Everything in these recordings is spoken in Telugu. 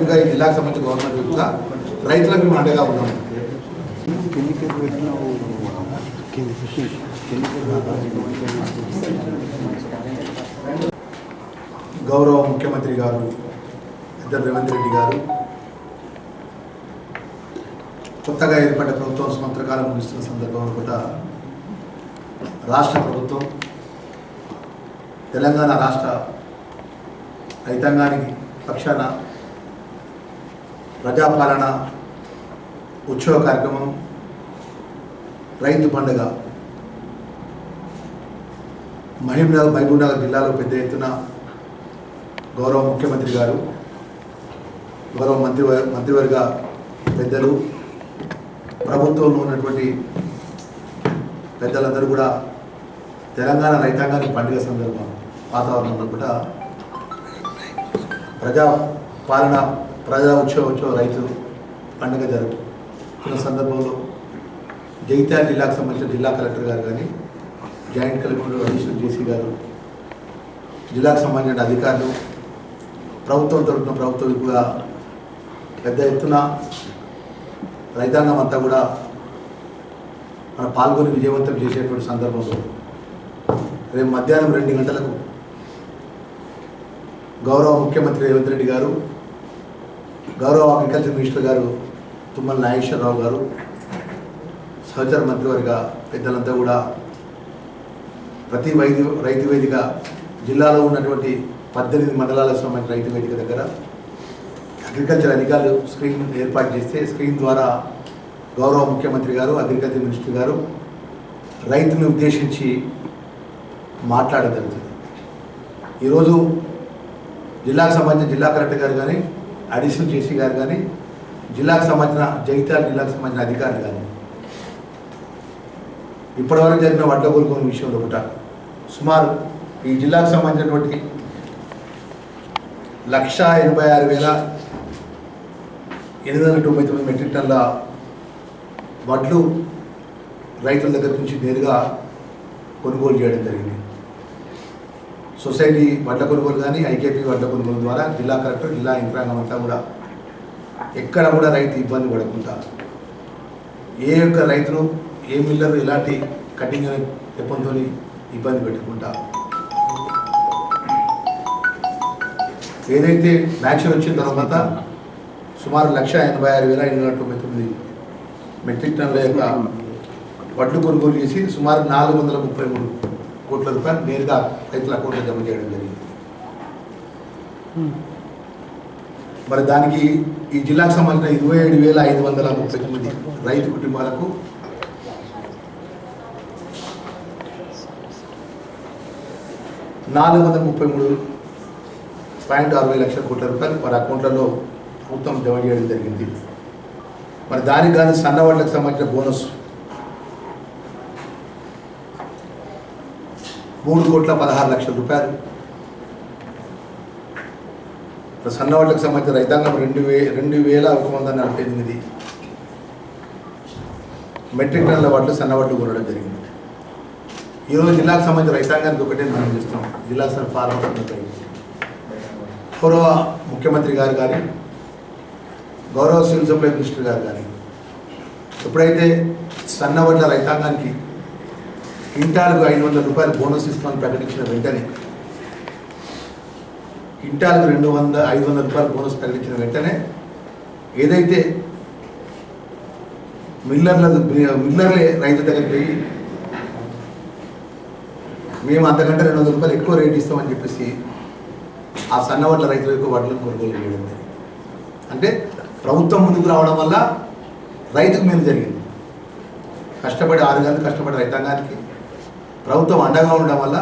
ఇంకా ఈ జిల్లాకు సంబంధించిన గవర్నమెంట్ కూడా రైతులకు మేము అండగా ఉన్నాం గౌరవ ముఖ్యమంత్రి గారు ఇద్దరు రేవంత్ రెడ్డి గారు. కొత్తగా ఏర్పడ్డ ప్రభుత్వం సంవత్సరకాలం ముగిస్తున్న సందర్భంలో కూడా రాష్ట్ర ప్రభుత్వం తెలంగాణ రాష్ట్ర రైతాంగానికి పక్షాన ప్రజాపాలన ఉత్సవ కార్యక్రమం రైతు పండుగ మహబూబ్నగర్ మహబూబ్నగర్ జిల్లాలో పెద్ద ఎత్తున గౌరవ ముఖ్యమంత్రి గారు గౌరవ మంత్రి మంత్రివర్గ పెద్దలు ప్రభుత్వంలో ఉన్నటువంటి పెద్దలందరూ కూడా తెలంగాణ రైతాంగానికి పండుగ సందర్భం వాతావరణంలో కూడా ప్రజా పాలన ప్రజా ఉత్సవ ఉత్సవ రైతు పండుగ జరుపుకున్న సందర్భంలో జగిత్యాల జిల్లాకు సంబంధించిన జిల్లా కలెక్టర్ గారు కానీ జాయింట్ కలెక్టర్ అడిషనల్ జేసీ గారు జిల్లాకు సంబంధించిన అధికారులు ప్రభుత్వం తరఫున ప్రభుత్వ విపుగా పెద్ద ఎత్తున రైతాంగం అంతా కూడా మన పాల్గొని విజయవంతం చేసేటువంటి సందర్భంలో రేపు మధ్యాహ్నం రెండు గంటలకు గౌరవ ముఖ్యమంత్రి రేవంత్ రెడ్డి గారు గౌరవ అగ్రికల్చర్ మినిస్టర్ గారు తుమ్మల నాగేశ్వరరావు గారు సహచర మంత్రివర్గ పెద్దలంతా కూడా ప్రతి వైద్య రైతు వేదిక జిల్లాలో ఉన్నటువంటి పద్దెనిమిది మండలాలకు సంబంధించిన రైతు వేదిక దగ్గర అగ్రికల్చర్ అధికారులు స్క్రీన్ ఏర్పాటు చేస్తే స్క్రీన్ ద్వారా గౌరవ ముఖ్యమంత్రి గారు అగ్రికల్చర్ మినిస్టర్ గారు రైతులను ఉద్దేశించి మాట్లాడడం జరుగుతుంది. ఈరోజు జిల్లాకు సంబంధించిన జిల్లా కలెక్టర్ గారు కానీ అడిషనల్ జేసీ గారు కానీ జిల్లాకు సంబంధించిన జగిత్యాల జిల్లాకు సంబంధించిన అధికారులు కానీ ఇప్పటివరకు జరిగిన వడ్ల కోలుకోని విషయంలో ఒకట సుమారు ఈ జిల్లాకు సంబంధించినటువంటి లక్ష ఎనభై ఆరు వేల ఎనిమిది వందల తొంభై తొమ్మిది మెట్రిక్ టన్ల వడ్లు రైతుల దగ్గర నుంచి నేరుగా కొనుగోలు చేయడం జరిగింది. సొసైటీ వడ్ల కొనుగోలు కానీ ఐకేపీ వడ్ల కొనుగోలు ద్వారా జిల్లా కలెక్టర్ జిల్లా యంత్రాంగం అంతా కూడా ఎక్కడ కూడా రైతు ఇబ్బంది పడకుండా ఏ యొక్క రైతును ఏ మిల్లరు ఎలాంటి కటింగ్ అనే నెపంతో ఇబ్బంది పెట్టకుండా ఏదైతే మ్యాచ్ వచ్చిన తర్వాత సుమారు లక్ష ఎనభై ఆరు వేల ఎనిమిది వందల తొంభై తొమ్మిది మెట్రిక్ టన్నుల యొక్క వడ్లు కొనుగోలు చేసి సుమారు నాలుగు వందల ముప్పై మూడు కోట్ల రూపాయలు నేరుగా రైతుల అకౌంట్లో జమ చేయడం జరిగింది. మరి దానికి ఈ జిల్లాకు సంబంధించిన ఇరవై ఏడు వేల ఐదు వందల ముప్పై తొమ్మిది రైతు కుటుంబాలకు నాలుగు వందల ముప్పై మూడు పాయింట్ అరవై లక్షల కోట్ల రూపాయలు వారి అకౌంట్లలో మొత్తం జమ చేయడం జరిగింది. మరి దానికి కానీ సన్నవాళ్ళకి సంబంధించిన బోనస్. మూడు కోట్ల పదహారు లక్షల రూపాయలు. సన్నవాళ్ళకి సంబంధించిన రైతాంగం రెండు వే రెండు వేల ఒక వంద నలభై ఎనిమిది. మెట్రిక్ టన్నుల వడ్లు సన్నవడ్లు కొనడం జరిగింది. ఈరోజు జిల్లాకు సంబంధించిన రైతాంగానికి ఒకటే మనం చేస్తున్నాం. జిల్లా ఫార్మర్ పూర్వ ముఖ్యమంత్రి గారు కానీ గౌరవ సివిల్ సప్లై మినిస్టర్ గారు కానీ ఎప్పుడైతే సన్నవడ్ల రైతాంగానికి క్వింటాల్కు ఐదు వందల రూపాయలు బోనస్ ఇస్తామని ప్రకటించిన వెంటనే క్వింటాల్కు రెండు వంద ఐదు వందల రూపాయలు బోనస్ ప్రకటించిన వెంటనే ఏదైతే మిల్లర్ల మిల్లర్లే రైతు దగ్గరికి పోయి మేము అంతకంటే రెండు వందల రూపాయలు ఎక్కువ రేట్ ఇస్తామని చెప్పేసి ఆ సన్నవడ్ల రైతులకు వడ్లను కొనుగోలు చేయడం అంటే ప్రభుత్వం ముందుకు రావడం వల్ల రైతుకు మేలు జరిగింది. కష్టపడి ఆరు గంటలు కష్టపడి రైతాంగానికి ప్రభుత్వం అండగా ఉండడం వల్ల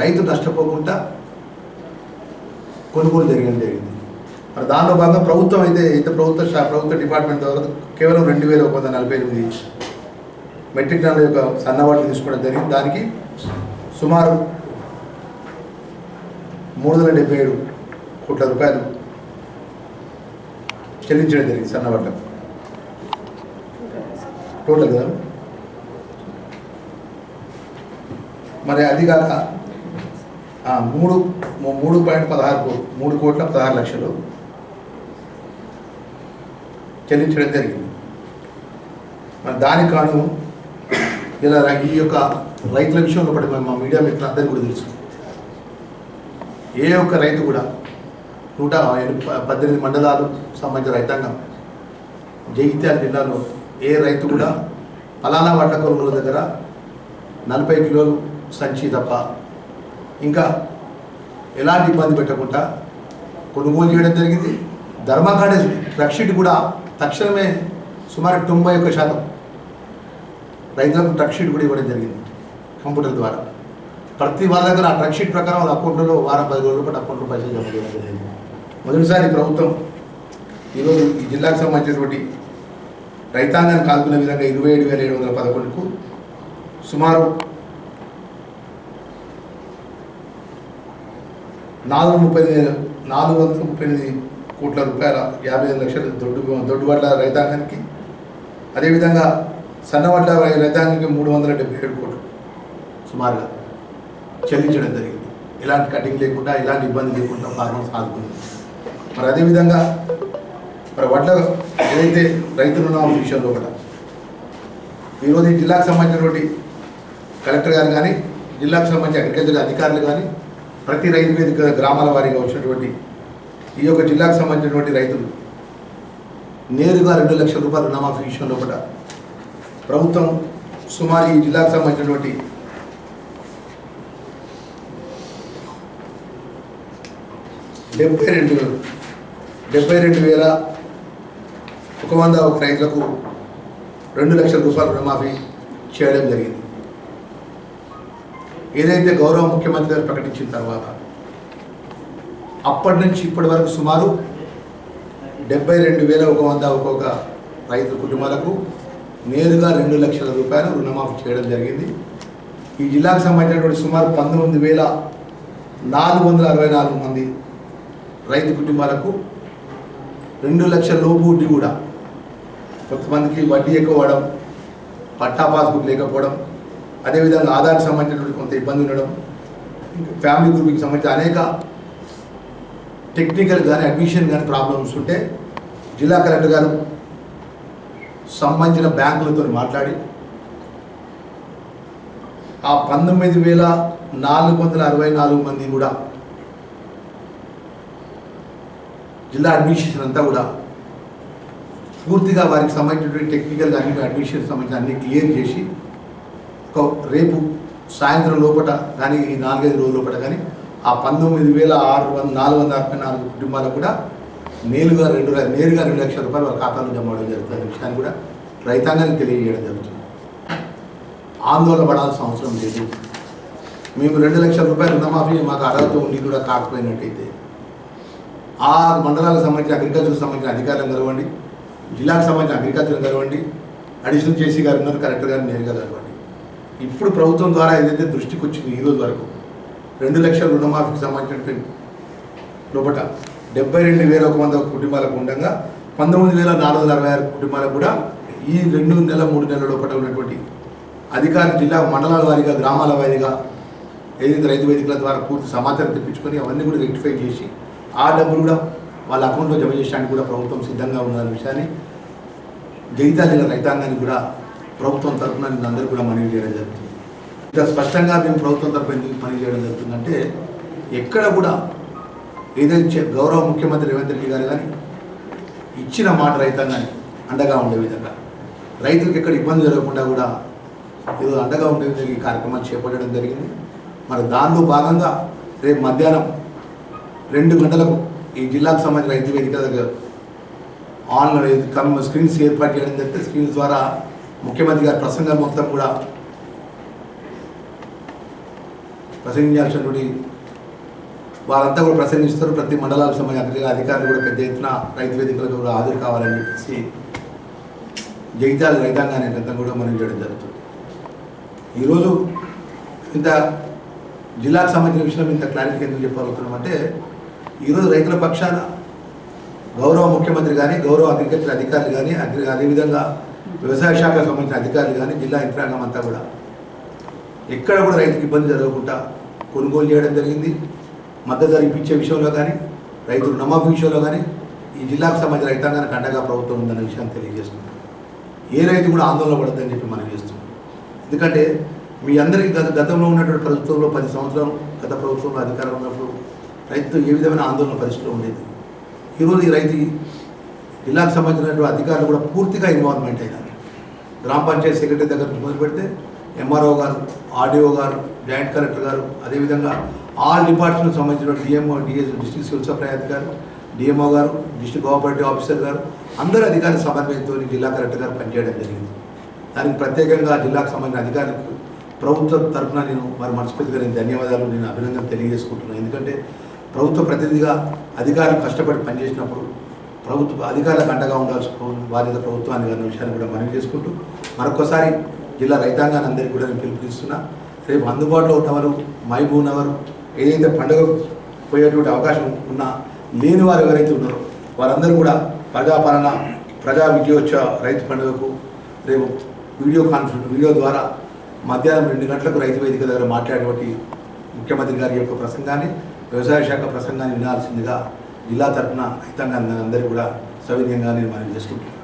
రైతు నష్టపోకుండా కొనుగోలు జరిగింది జరిగింది. మరి దానిలో భాగంగా ప్రభుత్వం అయితే ఇంత ప్రభుత్వ ప్రభుత్వ డిపార్ట్మెంట్ ద్వారా కేవలం రెండు వేల ఒక వంద నలభై ఎనిమిది మెట్రిక్ టన్నుల యొక్క సన్నవాళ్ళు తీసుకోవడం జరిగింది. దానికి సుమారు మూడు వందల డెబ్బై ఏడు కోట్ల రూపాయలు చెల్లించడం జరిగింది సన్నబడ్డం టోటల్ కదా? మరి అది కాక మూడు మూడు పాయింట్ పదహారు కో- మూడు కోట్ల పదహారు లక్షలు చెల్లించడం జరిగింది. మరి దానికి కాను ఇలా ఈ యొక్క రైతుల విషయంలో పడి మా మీడియా మిత్రులందరికీ కూడా తెలుసు. ఏ ఒక్క రైతు కూడా నూట పద్దెనిమిది మండలాలు సంబంధించిన రైతాంగం. జగిత్యాల జిల్లాలో ఏ రైతు కూడా పలానా వడ్ల కొనుగోలు దగ్గర నలభై కిలోలు సంచి తప్ప ఇంకా ఎలాంటి ఇబ్బంది పెట్టకుండా కొనుగోలు చేయడం జరిగింది. ధర్మకాండ రక్షిట్ కూడా తక్షణమే సుమారు తొంభై ఒక్క శాతం రైతులకు ట్రక్షీట్ కూడా ఇవ్వడం జరిగింది కంప్యూటర్ ద్వారా. ప్రతి వాళ్ళ దగ్గర ఆ ట్రక్షీట్ ప్రకారం వాళ్ళ అకౌంట్లో వారం పది రోజుల పాటు అకౌంట్లో పైసలు జమ చేయడం జరిగింది. మొదటిసారి ప్రభుత్వం ఈరోజు ఈ జిల్లాకు సంబంధించినటువంటి రైతాంగాన్ని కాల్పునే విధంగా ఇరవై ఏడు వేల ఏడు వందల పదకొండుకు సుమారు నాలుగు ముప్పై నాలుగు వందల ముప్పై ఎనిమిది కోట్ల రూపాయల యాభై ఐదు లక్షల దొడ్డు దొడ్డుబడ్ల రైతాంగానికి అదేవిధంగా సన్నవడ్ల రైతాంగానికి మూడు వందల డెబ్బై ఏడు కోట్లు సుమారుగా చెల్లించడం జరిగింది. ఎలాంటి కటింగ్ లేకుండా ఎలాంటి ఇబ్బంది లేకుండా ఫార్మర్స్ ఆదుకుంది మరి అదేవిధంగా మరి వడ్ల ఏదైతే రైతులు ఉన్నామో విషయంలో కూడా. ఈరోజు ఈ జిల్లాకు సంబంధించినటువంటి కలెక్టర్ గారు కానీ జిల్లాకు సంబంధించిన అగ్రికల్చర్ అధికారులు కానీ ప్రతి రైతు వేదిక గ్రామాల వారీగా వచ్చినటువంటి ఈ యొక్క జిల్లాకు సంబంధించినటువంటి రైతులు నేరుగా రెండు లక్షల రూపాయల రుణమాఫీ విషయంలో కూడా ప్రభుత్వం సుమారు ఈ జిల్లాకు సంబంధించినటువంటి డెబ్బై రెండు డెబ్బై రెండు వేల ఒక వంద ఒక రైతులకు రెండు లక్షల రూపాయల రుణమాఫీ చేయడం జరిగింది. ఏదైతే గౌరవ ముఖ్యమంత్రి గారు ప్రకటించిన తర్వాత అప్పటి నుంచి ఇప్పటి వరకు సుమారు డెబ్బై రెండు వేల ఒక వంద ఒక్కొక్క రైతు కుటుంబాలకు నేరుగా రెండు లక్షల రూపాయలు రుణమాఫీ చేయడం జరిగింది. ఈ జిల్లాకు సంబంధించినటువంటి సుమారు పంతొమ్మిది వేల నాలుగు వందల అరవై నాలుగు మంది రైతు కుటుంబాలకు రెండు లక్షల లోపు వడ్డీ కూడా. కొంతమందికి వడ్డీ ఎక్కువ అవ్వడం పట్టా పాస్బుక్ లేకపోవడం అదేవిధంగా ఆధార్కి సంబంధించినటువంటి కొంత ఇబ్బంది ఉండడం ఇంకా ఫ్యామిలీ గ్రూప్కి సంబంధించి అనేక టెక్నికల్ కానీ అడ్మిషన్ కానీ ప్రాబ్లమ్స్ ఉంటే జిల్లా కలెక్టర్ గారు సంబంధించిన బ్యాంకులతో మాట్లాడి ఆ పంతొమ్మిది వేల నాలుగు వందల అరవై నాలుగు మంది కూడా జిల్లా అడ్మినిస్ట్రేషన్ అంతా కూడా పూర్తిగా వారికి సంబంధించినటువంటి టెక్నికల్ కానీ అడ్మినిస్ట్రేషన్ సంబంధించిన అన్ని క్లియర్ చేసి ఒక రేపు సాయంత్రం లోపల కానీ ఈ నాలుగైదు రోజుల లోపల కానీ ఆ పంతొమ్మిది వేల ఆరు వంద నాలుగు వందల అరవై నాలుగు కుటుంబాలకు కూడా నేరుగా రెండు నేరుగా రెండు లక్షల రూపాయలు వాళ్ళ ఖాతాలో జమ అవడం జరుగుతుంది. అనే విషయాన్ని కూడా రైతాంగానికి తెలియజేయడం జరుగుతుంది. ఆందోళన పడాల్సిన అవసరం లేదు. మేము రెండు లక్షల రూపాయలు రుణమాఫీ మాకు అర్హత ఉండి కూడా కాకపోయినట్టయితే ఆ మండలాలకు సంబంధించిన అగ్రికల్చర్కి సంబంధించిన అధికారులను కలవండి జిల్లాకు సంబంధించిన అగ్రికల్చర్ కలవండి. అడిషనల్ జేసీ గారు ఉన్నారు కలెక్టర్ గారు నేరుగా కలవండి. ఇప్పుడు ప్రభుత్వం ద్వారా ఏదైతే దృష్టికి వచ్చింది ఈ రోజు వరకు రెండు లక్షల రుణమాఫీకి సంబంధించినటువంటి లోపల డెబ్బై రెండు వేల ఒక వంద కుటుంబాలకు ఉండగా పంతొమ్మిది వేల నాలుగు వందల అరవై ఆరు కుటుంబాలకు కూడా ఈ రెండు నెల మూడు నెలల లోపల ఉన్నటువంటి అధికారి జిల్లా మండలాల వారీగా గ్రామాల వారీగా ఏదైతే రైతు వేదికల ద్వారా పూర్తి సమాచారం తెప్పించుకొని అవన్నీ కూడా రెక్టిఫై చేసి ఆ డబ్బులు కూడా వాళ్ళ అకౌంట్లో జమ చేయడానికి కూడా ప్రభుత్వం సిద్ధంగా ఉన్నదనే విషయాన్ని జగిత్యాల జిల్లా రైతాంగానికి కూడా ప్రభుత్వం తరఫున అందరూ కూడా మనవి చేయడం జరుగుతుంది. ఇంకా స్పష్టంగా మేము ప్రభుత్వం తరఫున ఎందుకు పని చేయడం జరుగుతుందంటే ఎక్కడ కూడా ఏదైతే గౌరవ ముఖ్యమంత్రి రేవంత్ రెడ్డి గారు కానీ ఇచ్చిన మాట రైతాంగానికి అండగా ఉండే విధంగా రైతులకు ఎక్కడ ఇబ్బంది జరగకుండా కూడా ఏదో అండగా ఉండే విధంగా ఈ కార్యక్రమాలు చేపట్టడం జరిగింది. మరి దానిలో భాగంగా రేపు మధ్యాహ్నం రెండు గంటలకు ఈ జిల్లాకు సంబంధించిన రైతు వేదిక దగ్గర ఆన్లైన్ కమ్ స్క్రీన్స్ ఏర్పాటు చేయడం జరిగితే స్క్రీన్స్ ద్వారా ముఖ్యమంత్రి గారి ప్రసంగం మొత్తం కూడా ప్రసంగించాల్సినటువంటి వారంతా కూడా ప్రసంగిస్తారు. ప్రతి మండలాలకు సంబంధించిన అధికారులు కూడా పెద్ద ఎత్తున రైతు వేదికలకు కూడా హాజరు కావాలని చెప్పేసి జగిత్యాల రైతాంగాన్ని అంతా కూడా మనం చేయడం జరుగుతుంది. ఈరోజు ఇంత జిల్లాకు సంబంధించిన విషయం ఇంత క్లారిటీ ఎందుకు చెప్పగలుగుతున్నామంటే ఈరోజు రైతుల పక్షాన గౌరవ ముఖ్యమంత్రి కానీ గౌరవ అగ్రికల్చర్ అధికారులు కానీ అగ్రి అదేవిధంగా వ్యవసాయ శాఖకు సంబంధించిన అధికారులు కానీ జిల్లా యంత్రాంగం అంతా కూడా ఎక్కడ కూడా రైతుకి ఇబ్బంది జరగకుండా కొనుగోలు చేయడం జరిగింది. మద్దతు ధర ఇప్పించే విషయంలో కానీ రైతు రుణమాఫీ విషయంలో కానీ ఈ జిల్లాకు సంబంధించిన రైతాంగానికి అండగా ప్రభుత్వం ఉందన్న విషయాన్ని తెలియజేస్తున్నాం. ఏ రైతు కూడా ఆందోళన పడద్దని చెప్పి మనం చేస్తున్నాం. ఎందుకంటే మీ అందరికీ గత గతంలో ఉన్నటువంటి ప్రభుత్వంలో పది సంవత్సరం గత ప్రభుత్వంలో అధికారం ఉన్నప్పుడు రైతు ఏ విధమైన ఆందోళన పరిస్థితిలో ఉండేది? ఈరోజు ఈ రైతు జిల్లాకు సంబంధించినటువంటి అధికారులు కూడా పూర్తిగా ఇన్వాల్వ్మెంట్ అయినారు. గ్రామ పంచాయతీ సెక్రటరీ దగ్గర నుంచి మొదలు పెడితే ఎంఆర్ఓ గారు ఆర్డీఓ గారు జాయింట్ కలెక్టర్ గారు అదేవిధంగా ఆల్ డిపార్ట్మెంట్ సంబంధించిన DMO DS district civil supply అధికారి డిఎంఓ గారు డిస్ట్రిక్ట్ కోఆపరేటివ్ ఆఫీసర్ గారు అందరు అధికారుల సమన్వయంతో జిల్లా కలెక్టర్ గారు పనిచేయడం జరిగింది. దానికి ప్రత్యేకంగా జిల్లాకు సంబంధించిన అధికారులకు ప్రభుత్వం తరఫున నేను మరి మనస్ఫూర్తిగా నేను ధన్యవాదాలు నేను అభినందన తెలియజేసుకుంటున్నాను. ఎందుకంటే ప్రభుత్వ ప్రతినిధిగా అధికారులు కష్టపడి పనిచేసినప్పుడు ప్రభుత్వ అధికారులకు అండగా ఉండాల్సిన బాధ్యత ప్రభుత్వానికి అన్న విషయాన్ని కూడా మనవి చేసుకుంటూ మరొకసారి జిల్లా రైతాంగాన్ని అందరికీ కూడా నేను పిలుపునిస్తున్నా. రేపు అందుబాటులో ఉన్నవారు మహబూబ్ ఏదైతే పండుగ పోయేటువంటి అవకాశం ఉన్నా లేని వారు ఎవరైతే ఉన్నారో వారందరూ కూడా ప్రజాపాలన ప్రజా విజయోత్సవ రైతు పండుగకు రేపు వీడియో కాన్ఫరెన్స్ వీడియో ద్వారా మధ్యాహ్నం రెండు గంటలకు రైతు వేదిక దగ్గర మాట్లాడేటువంటి ముఖ్యమంత్రి గారి యొక్క ప్రసంగాన్ని వ్యవసాయ శాఖ ప్రసంగాన్ని వినాల్సిందిగా జిల్లా తరఫున రైతాంగాన్ని అందరికీ కూడా సవినీయంగా నేను మనం చేసుకుంటున్నాను.